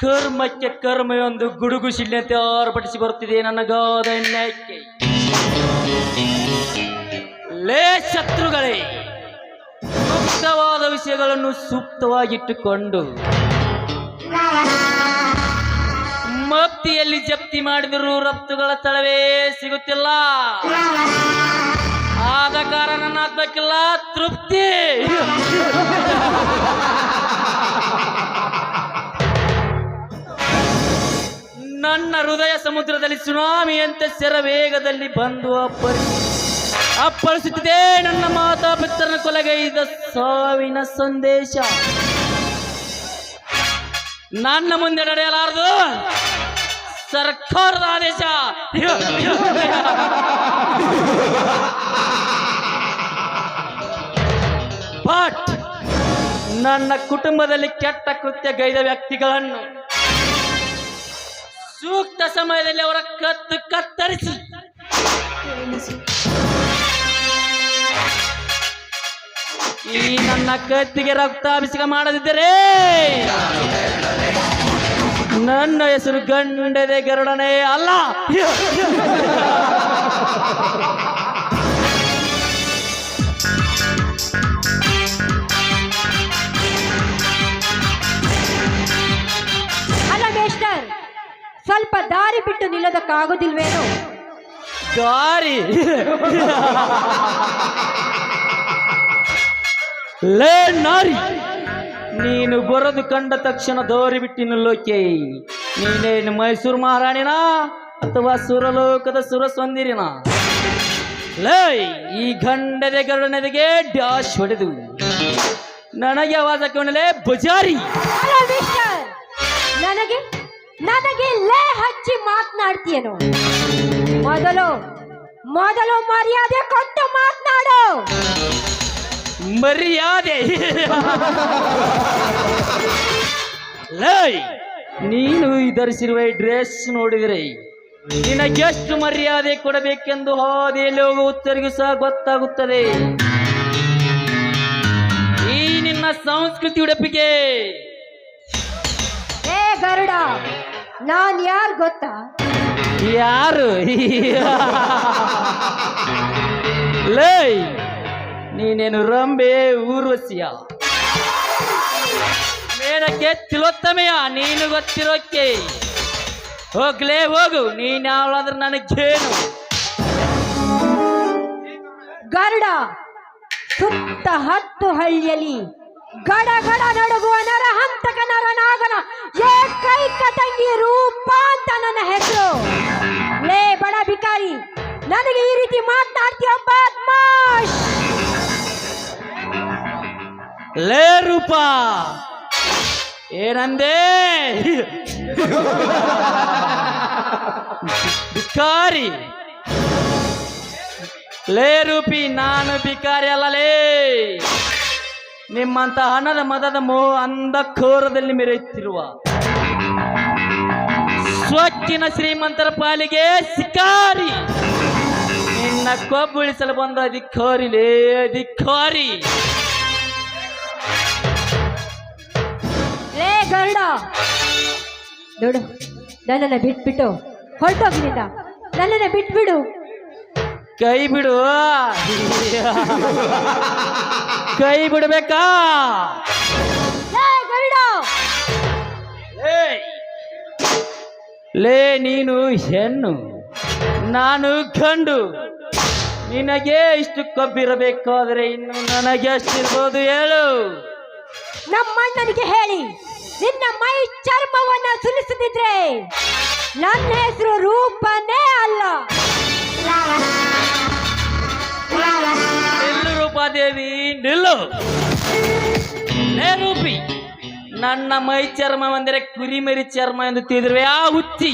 ಕರ್ಮಕ್ಕೆ ಕರ್ಮವೊಂದು ಗುಡುಗು ಶಿಲ್ಯಂತೆ ಆರ್ಭಟಿಸಿ ಬರುತ್ತಿದೆ ನನ್ನ ನ್ಯಾಯಕ್ಕೆ. ಲೇ ಶತ್ರುಗಳೇ ಸೂಕ್ತವಾದ ವಿಷಯಗಳನ್ನು ಸೂಕ್ತವಾಗಿಟ್ಟುಕೊಂಡು ಮಪ್ತಿಯಲ್ಲಿ ಜಪ್ತಿ ಮಾಡಿದರೂ ರಫ್ತುಗಳ ತಳವೇ ಸಿಗುತ್ತಿಲ್ಲ. ಆದ ಕಾರಣ ನನ್ನ ತೃಪ್ತಿ. ನನ್ನ ಹೃದಯ ಸಮುದ್ರದಲ್ಲಿ ಸುನಾಮಿಯಂತೆ ವೇಗದಲ್ಲಿ ಬಂದು ಅಪ್ಪರಿ ಅಪ್ಪಳಿಸುತ್ತಿದೆ ನನ್ನ ಮಾತಾ ಪಿತರನ ಕೊಲೆಗೈದ ಸಾವಿನ ಸಂದೇಶ. ನನ್ನ ಮುಂದೆ ನಡೆಯಲಾರದು ಸರ್ಕಾರದ ಆದೇಶ. ಬಟ್ ನನ್ನ ಕುಟುಂಬದಲ್ಲಿ ಕೆಟ್ಟ ಕೃತ್ಯ ಗೈದ ವ್ಯಕ್ತಿಗಳನ್ನು ಸೂಕ್ತ ಸಮಯದಲ್ಲಿ ಅವರ ಕತ್ತು ಕತ್ತರಿಸಿ. ಈ ನನ್ನ ಕತ್ತಿಗೆ ರಕ್ತಾಭಿಷೇಕ ಮಾಡದಿದ್ದರೆ ನನ್ನ ಹೆಸರು ಗಂಡದೆ ಗರುಡನೇ ಅಲ್ಲ. ಸ್ವಲ್ಪ ದಾರಿ ಬಿಟ್ಟು ನಿಲ್ಲೋದಕ್ಕಾಗೋದಿಲ್ವೇನೋ? ದಾರಿ. ಲೇ ನಾರಿ ನೀನು ಬರೋದು ಕಂಡ ತಕ್ಷಣ ದಾರಿ ಬಿಟ್ಟಿನ ನಿಲ್ಲೋಕೆ. ನೀನೇನು ಮೈಸೂರು ಮಹಾರಾಣಿನ ಅಥವಾ ಸುರಲೋಕದ ಸುರಸೊಂದಿರಿನ ಲೇ ಈ ಗಂಡದ ಗರುಡನೆದೆಗೆ ಡ್ಯಾಶ್ ಹೊಡೆದು. ನನಗೆ ಆವಾಜ ಕೇಳಲೇ ಬಜಾರಿ. ನನಗೆ ನನಗೆ ಲೇ ಹಚ್ಚಿ ಮಾತನಾಡ್ತೀಯನು ಮೊದಲು ಮೊದಲು ಮರ್ಯಾದೆ ಕೊಟ್ಟು ಮಾತನಾಡು. ಮರ್ಯಾದೆ. ಲೈ ನೀನು ಧರಿಸಿರುವ ಡ್ರೆಸ್ ನೋಡಿದರೆ ನಿನಗೆಷ್ಟು ಮರ್ಯಾದೆ ಕೊಡಬೇಕೆಂದು ಹಾದಿಯಲ್ಲಿ ಹೋಗುವತ್ತರಿಗೂ ಸಹ ಗೊತ್ತಾಗುತ್ತದೆ. ಈ ನಿನ್ನ ಸಂಸ್ಕೃತಿ ಉಡುಪಿಗೆ. ಏ ಗರುಡ ನಾನ್ ಯಾರು ಗೊತ್ತಾ? ಯಾರು? ಲೈ ನೀನೇನು ರಂಬೆ ಊರ್ವಶಿಯ ಮೇಡಕ್ಕೆ ತಿಲೋತ್ತಮೆಯ? ನೀನು ಗೊತ್ತಿರೋಕೆ? ಹೋಗ್ಲೇ ಹೋಗು ನೀನ್ ಯಾವಳಾದ್ರೆ ನನಗೇನು ಗರುಡ ಸುತ್ತ ಹತ್ತು ಹಳ್ಳಿಯಲ್ಲಿ ಗಡ ಗಡ ನಡುಗುವ ನರ ಹಂತಕ ನರನಾಗನ ಏಕೈಕ ತಂಗಿ ರೂಪ ಅಂತ ನನ್ನ ಹೆಸರು. ಲೇ ಬಡ ಭಿಕಾರಿ, ನನಗೆ ಈ ರೀತಿ ಮಾತನಾಡ್ತೀಯ ಬದ್ಮಾಶ್ ಲೇ ರೂಪ, ಏನಂದೆ? ಭಿಕಾರಿ. ಲೇ ರೂಪಿ, ನಾನು ಭಿಕಾರಿ ಅಲ್ಲ ಅಲ್ಲಲೇ ನಿಮ್ಮಂತ ಹಣದ ಮದದ ಮೋ ಅಂಧಕೋರದಲ್ಲಿ ಮೆರೆಯುತ್ತಿರುವ ಸ್ವಚ್ಛಿನ ಶ್ರೀಮಂತರ ಪಾಲಿಗೆ ಶಿಕಾರಿ. ನಿನ್ನ ಕೊಬ್ಬುಳಿಸಲು ಬಂದ ಅಧಿಕಾರಿ. ಲೇ ಗರುಡ. ನೋಡು ನನ್ನನ್ನು ಬಿಟ್ಬಿಟ್ಟು ಹೊರಟೋಗಿನಿಂದ ನನ್ನನ್ನು ಬಿಟ್ಬಿಡು. ಕೈ ಬಿಡು. ಕೈ ಬಿಡ್ಬೇಕಾ? ಲೇ ನೀನು ಹೆಣ್ಣು. ನಾನು ಕಂಡು ನಿನಗೆ ಇಷ್ಟು ಕಬ್ಬಿರಬೇಕಾದ್ರೆ ಇನ್ನು ನನಗೆ ಅಷ್ಟಿರ್ಬೋದು ಹೇಳು. ನಮ್ಮಣ್ಣನಿಗೆ ಹೇಳಿ ನಿನ್ನ ಮೈ ಚರ್ಮವನ್ನ ಸುಲಿಸದಿದ್ರೆ ನನ್ನ ಹೆಸರು ರೂಪನೇ ಅಲ್ಲ. ರೂಪಾದೇವಿ ನಿಲ್ಲು. ರೂಪಿ ನನ್ನ ಮೈ ಚರ್ಮ ಅಂದರೆ ಕುರಿಮರಿ ಚರ್ಮ ಎಂದು ತಿಳಿದ್ರೆ ಆ ಹುಚ್ಚಿ.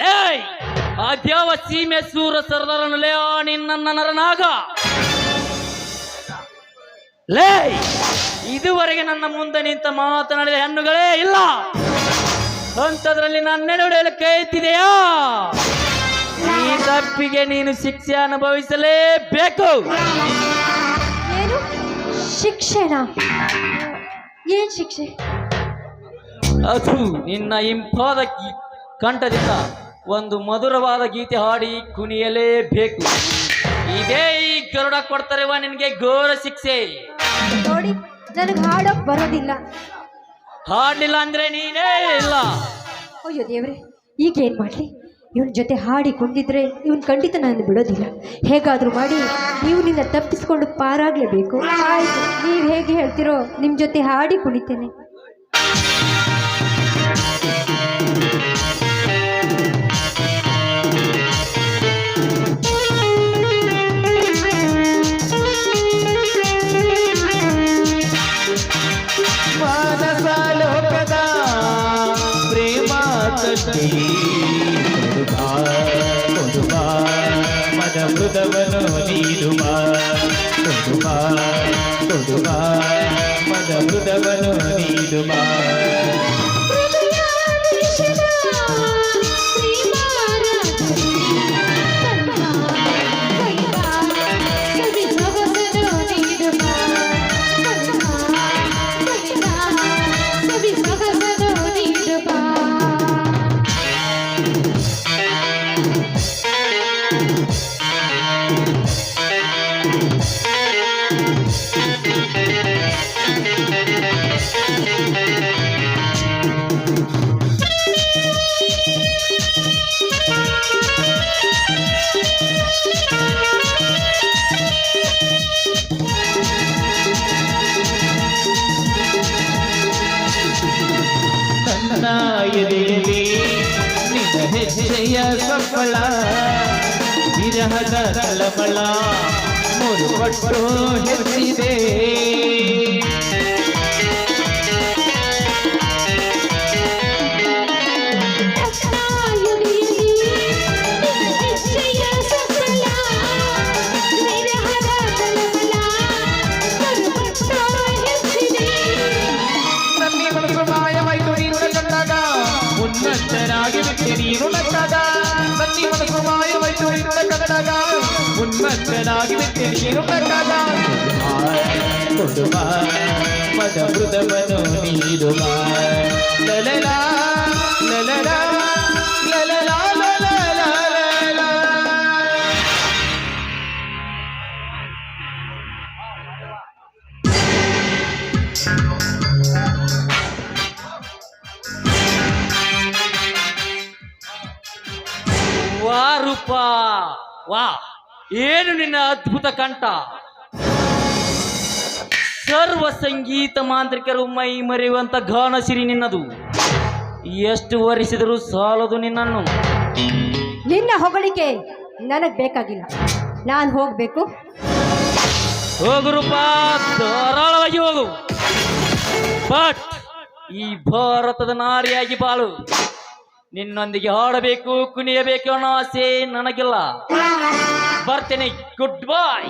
ಲೇ ಅದ್ಯಾವ ಸೀಮೆ ಸೂರ ಸರ್ದಾರನು ಲೇ ನಿನ್ನ ನರನಾಗ. ಲೇ, ಇದುವರೆಗೆ ನನ್ನ ಮುಂದೆ ನಿಂತ ಮಾತನಾಡಿದ ಹೆಣ್ಣುಗಳೇ ಇಲ್ಲ. ಅಂಥದ್ರಲ್ಲಿ ನನ್ನ ನಡೆಯಲು ಕೈ ಎತ್ತಿದೆಯಾ? ಈ ತಪ್ಪಿಗೆ ನೀನು ಶಿಕ್ಷೆ ಅನುಭವಿಸಲೇಬೇಕು. ಏನು? ಶಿಕ್ಷೆನಾ? ಏನ್ ಶಿಕ್ಷೆ? ಅದು ನಿನ್ನ ಇಂಪಾದ ಕಂಠದಿಂದ ಒಂದು ಮಧುರವಾದ ಗೀತೆ ಹಾಡಿ ಕುಣಿಯಲೇಬೇಕು. ಇದೇ ಈ ಗರುಡ ಕೊಡ್ತಾರೆವ ನಿನಗೆ ಘೋರ ಶಿಕ್ಷೆ. ನೋಡಿ ನನಗೆ ಹಾಡೋಕ್ ಬರೋದಿಲ್ಲ. ಹಾಡಲಿಲ್ಲ ಅಂದ್ರೆ ನೀನೇ ಇಲ್ಲ. ಅಯ್ಯೋ ದೇವ್ರೆ ಈಗ ಏನ್ ಮಾಡ್ಲಿ? ಇವನ್ ಜೊತೆ ಹಾಡಿ ಕುಂದಿದ್ರೆ ಇವನ್ ಖಂಡಿತ ನಾನು ಬಿಡೋದಿಲ್ಲ. ಹೇಗಾದ್ರೂ ಮಾಡಿ, ನೀವು ನಿನ್ನ ತಪ್ಪಿಸ್ಕೊಂಡು ಪಾರಾಗಲೇಬೇಕು. ಆಯ್ತು, ನೀವು ಹೇಗೆ ಹೇಳ್ತಿರೋ, ನಿಮ್ ಜೊತೆ ಹಾಡಿ ಕುಣಿತೇನೆ. మధుదవను నీరుమా కొడుమా కొడుమా మధుదవను నీరుమా जय सफला विरहद तलमला मोर पट्टो हेतिरे मत्सनाग्निके वाह रूपा वाह। ಏನು ನಿನ್ನ ಅದ್ಭುತ ಕಂಠ? ಸರ್ವ ಸಂಗೀತ ಮಾಂತ್ರಿಕರು ಮೈ ಮರೆಯುವಂತ ಗಾನಸಿರಿ ನಿನ್ನದು. ಎಷ್ಟು ವರಿಸಿದರೂ ಸಾಲದು ನಿನ್ನನ್ನು. ನಿನ್ನ ಹೊಗಳಿಕೆ ನನಗ್ ಬೇಕಾಗಿಲ್ಲ. ನಾನು ಹೋಗ್ಬೇಕು. ಹೋಗುರುಪ ಧಾರಾಳವಾಗಿ ಹೋಗು. ಬಟ್ ಈ ಭಾರತದ ನಾರಿಯಾಗಿ ಬಾಳು. ನಿನ್ನೊಂದಿಗೆ ಹಾಡಬೇಕು ಕುಣಿಯಬೇಕು ಅನ್ನೋ ಆಸೆ ನನಗಿಲ್ಲ. ಬರ್ತೇನೆ. ಗುಡ್ ಬಾಯ್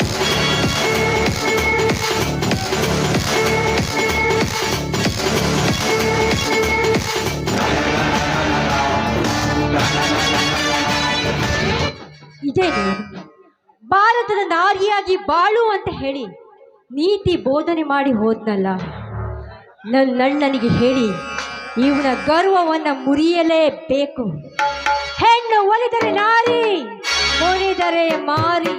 ಇದೇ ಭಾರತದ ನಾರಿಯಾಗಿ ಬಾಳು ಅಂತ ಹೇಳಿ ನೀತಿ ಬೋಧನೆ ಮಾಡಿ ಹೋದ್ನಲ್ಲ ನನ್ನ ಅಣ್ಣನಿಗೆ ಹೇಳಿ, ಇವನ ಗರ್ವವನ್ನು ಮುರಿಯಲೇಬೇಕು. ಹೆಣ್ಣು ಒಲಿದರೆ ನಾರಿ! ಮುರಿದರೆ ಮಾರಿ.